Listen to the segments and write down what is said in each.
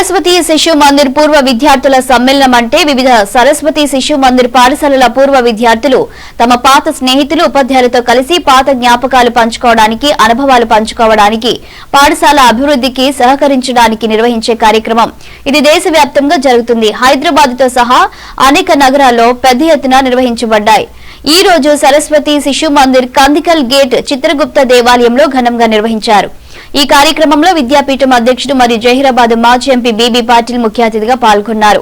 సరస్వతి శిశు మందిర్ పూర్వ విద్యార్థుల సమ్మేళనం అంటే వివిధ సరస్వతి శిశు మందిర్ పాఠశాలల పూర్వ విద్యార్థులు తమ పాత స్నేహితులు ఉపాధ్యాయులతో కలిసి పాత జ్ఞాపకాలు పంచుకోవడానికి అనుభవాలు పంచుకోవడానికి పాఠశాల అభివృద్ధికి సహకరించడానికి నిర్వహించే కార్యక్రమం. ఇది దేశవ్యాప్తంగా జరుగుతుంది. హైదరాబాద్తో సహా అనేక నగరాల్లో పెద్ద ఎత్తున నిర్వహించబడ్డాయి. ఈ రోజు సరస్వతి శిశు మందిర్ కందికల్ గేట్ చిత్రగుప్త దేవాలయంలో ఘనంగా నిర్వహించారు. ఈ కార్యక్రమంలో విద్యాపీఠం అధ్యక్షుడు మరియు జహీరాబాద్ మాజీ ఎంపీ బీబీ పాటిల్ ముఖ్య అతిథిగా పాల్గొన్నారు.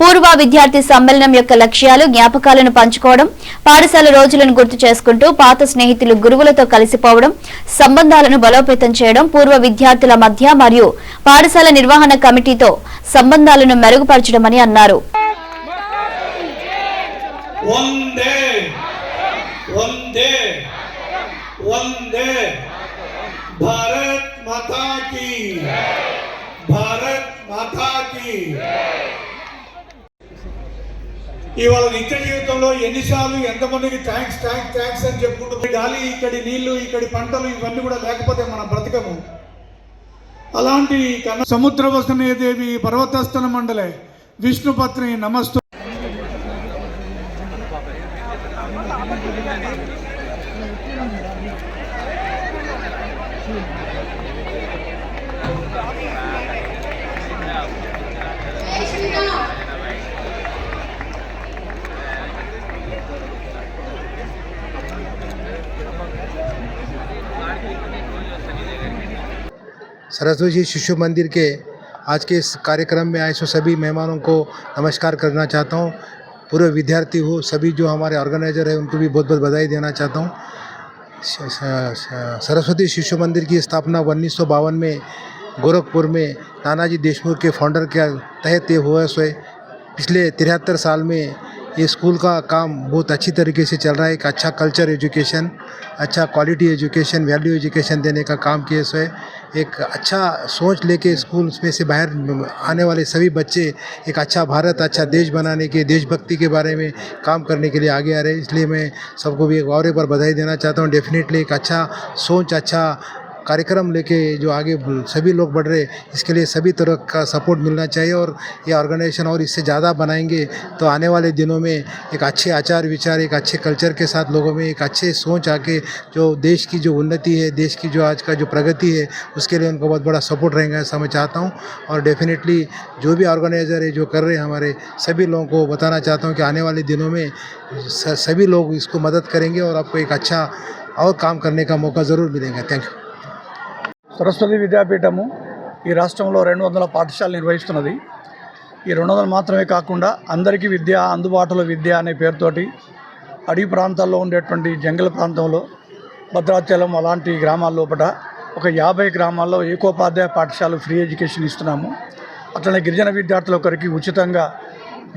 పూర్వ విద్యార్థి సమ్మేళనం యొక్క లక్ష్యాలు జ్ఞాపకాలను పంచుకోవడం పాఠశాల రోజులను గుర్తు చేసుకుంటూ పాత స్నేహితులు గురువులతో కలిసిపోవడం సంబంధాలను బలోపేతం చేయడం పూర్వ విద్యార్థుల మధ్య మరియు పాఠశాల నిర్వహణ కమిటీతో సంబంధాలను మెరుగుపరచడమని అన్నారు. భారత్ माता की। भारत माता की। ఇవాళ నిత్య జీవితంలో ఎన్నిసార్లు ఎంతమందికి థ్యాంక్స్ థ్యాంక్స్ థ్యాంక్స్ అని చెప్పుకుంటూ గాలి ఇక్కడి నీళ్ళు ఇక్కడి పంటలు ఇవన్నీ కూడా లేకపోతే మన బ్రతకము. అలాంటి సముద్ర వసనేదేవి పర్వతస్థన మండలే. విష్ణుపత్ని నమస్తూ. Thank सरस्वती जी शिशु मंदिर के आज के इस कार्यक्रम में आए सो सभी मेहमानों को नमस्कार करना चाहता हूँ। पूरे विद्यार्थी हो, सभी जो हमारे ऑर्गेनाइजर हैं, उनको भी बहुत बहुत बधाई देना चाहता हूँ। सरस्वती शिशु मंदिर की स्थापना उन्नीस सौ बावन में गोरखपुर में नानाजी देशमुख के फाउंडर के तहत हुआ सोए पिछले तिहत्तर साल में ये स्कूल का काम बहुत अच्छी तरीके से चल रहा है। एक अच्छा कल्चर एजुकेशन अच्छा क्वालिटी एजुकेशन वैल्यू एजुकेशन देने का काम किए सो एक अच्छा सोच लेके स्कूल में से बाहर आने वाले सभी बच्चे एक अच्छा भारत अच्छा देश बनाने के, देशभक्ति के बारे में काम करने के लिए आगे आ रहे हैं। इसलिए मैं सबको भी एक और एक बार बधाई देना चाहता हूँ। डेफिनेटली एक अच्छा सोच अच्छा कार्यक्रम लेके जो आगे सभी लोग बढ़ रहे, इसके लिए सभी तरह का सपोर्ट मिलना चाहिए और ये ऑर्गेनाइजेशन और इससे ज़्यादा बनाएँगे तो आने वाले दिनों में एक अच्छे आचार विचार, एक अच्छे कल्चर के साथ लोगों में एक अच्छे सोच आके जो देश की जो उन्नति है, देश की जो आज का जो प्रगति है, उसके लिए उनको बहुत बड़ा सपोर्ट रहेगा ऐसा मैं चाहता हूँ। और डेफिनेटली जो भी ऑर्गेनाइज़र है, जो कर रहे हैं हमारे, सभी लोगों को बताना चाहता हूँ कि आने वाले दिनों में सभी लोग इसको मदद करेंगे और आपको एक अच्छा और काम करने का मौका ज़रूर मिलेगा। थैंक यू సరస్వతి విద్యాపీఠము ఈ రాష్ట్రంలో రెండు వందల పాఠశాలలు నిర్వహిస్తున్నది. ఈ రెండు వందలు మాత్రమే కాకుండా అందరికీ విద్య అందుబాటులో విద్య అనే పేరుతోటి అడవి ప్రాంతాల్లో ఉండేటువంటి జంగల ప్రాంతంలో భద్రాచలం అలాంటి గ్రామాల్లోపట ఒక యాభై గ్రామాల్లో ఏకోపాధ్యాయ పాఠశాల ఫ్రీ ఎడ్యుకేషన్ ఇస్తున్నాము. అట్లనే గిరిజన విద్యార్థుల ఒకరికి ఉచితంగా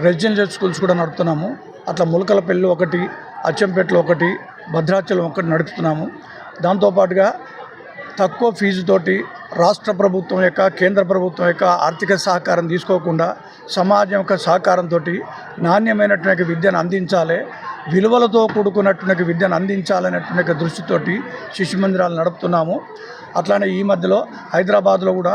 రెసిడెన్షియల్ స్కూల్స్ కూడా నడుపుతున్నాము. అట్లా ములకలపల్లి ఒకటి అచ్చంపేటలో ఒకటి భద్రాచలం ఒకటి నడుపుతున్నాము. దాంతోపాటుగా తక్కువ ఫీజుతోటి రాష్ట్ర ప్రభుత్వం యొక్క కేంద్ర ప్రభుత్వం యొక్క ఆర్థిక సహకారం తీసుకోకుండా సమాజం యొక్క సహకారంతో నాణ్యమైనటువంటి విద్యను అందించాలి విలువలతో కూడుకున్నటువంటి విద్యను అందించాలనేటువంటి దృష్టితోటి శిశు మందిరాలు నడుపుతున్నాము. అట్లానే ఈ మధ్యలో హైదరాబాద్లో కూడా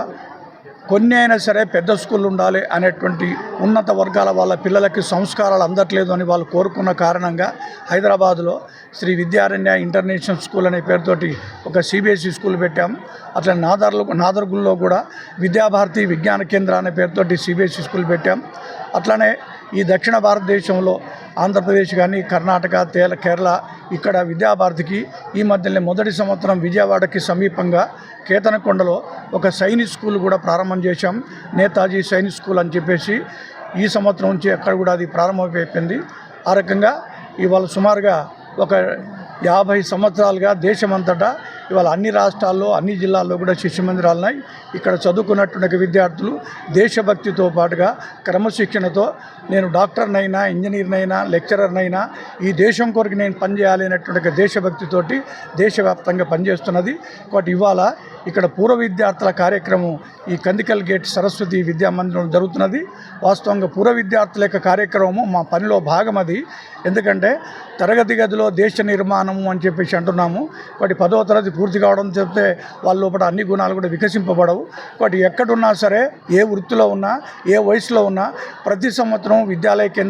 కొన్ని అయినా సరే పెద్ద స్కూల్ ఉండాలి అనేటువంటి ఉన్నత వర్గాల వాళ్ళ పిల్లలకి సంస్కారాలు అందట్లేదు అని వాళ్ళు కోరుకున్న కారణంగా హైదరాబాద్లో శ్రీ విద్యారణ్య ఇంటర్నేషనల్ స్కూల్ అనే పేరుతోటి ఒక సిబిఎస్ఈ స్కూల్ పెట్టాం. అట్లా నాదర్లు నాదర్గుల్లో కూడా విద్యాభారతి విజ్ఞాన కేంద్ర అనే పేరుతోటి సిబిఎస్ఈ స్కూల్ పెట్టాం. అట్లానే ఈ దక్షిణ భారతదేశంలో ఆంధ్రప్రదేశ్ కానీ కర్ణాటక తేల కేరళ ఇక్కడ విద్యాభారతికి ఈ మధ్యనే మొదటి సంవత్సరం విజయవాడకి సమీపంగా కేతనకొండలో ఒక సైనిక్ స్కూల్ కూడా ప్రారంభం చేశాం. నేతాజీ సైనిక్ స్కూల్ అని చెప్పేసి ఈ సంవత్సరం నుంచి అక్కడ కూడా అది ప్రారంభమైపోయింది. ఆ రకంగా ఇవాళ సుమారుగా ఒక యాభై సంవత్సరాలుగా దేశమంతటా ఇవాళ అన్ని రాష్ట్రాల్లో అన్ని జిల్లాల్లో కూడా శిశు మందిరాలు ఉన్నాయి. ఇక్కడ చదువుకున్నటువంటి విద్యార్థులు దేశభక్తితో పాటుగా క్రమశిక్షణతో నేను డాక్టర్నైనా ఇంజనీర్నైనా లెక్చరర్నైనా ఈ దేశం కొరకు నేను పనిచేయాలి అనేటువంటి దేశభక్తితోటి దేశవ్యాప్తంగా పనిచేస్తున్నది. కాబట్టి ఇవాళ ఇక్కడ పూర్వ విద్యార్థుల కార్యక్రమం ఈ కందికల్ గేట్ సరస్వతి విద్యా మందిరం జరుగుతున్నది. వాస్తవంగా పూర్వ విద్యార్థుల యొక్క కార్యక్రమము మా పనిలో భాగం అది. ఎందుకంటే తరగతి గదిలో దేశ నిర్మాణము అని చెప్పేసి అంటున్నాము. కాబట్టి పదో తరగతి పూర్తి కావడం చెప్తే వాళ్ళ లోపల అన్ని గుణాలు కూడా వికసింపబడవు. కాబట్టి ఎక్కడున్నా సరే ఏ వృత్తిలో ఉన్నా ఏ వయసులో ఉన్నా ప్రతి సంవత్సరం విద్యాలయ కేంద్రం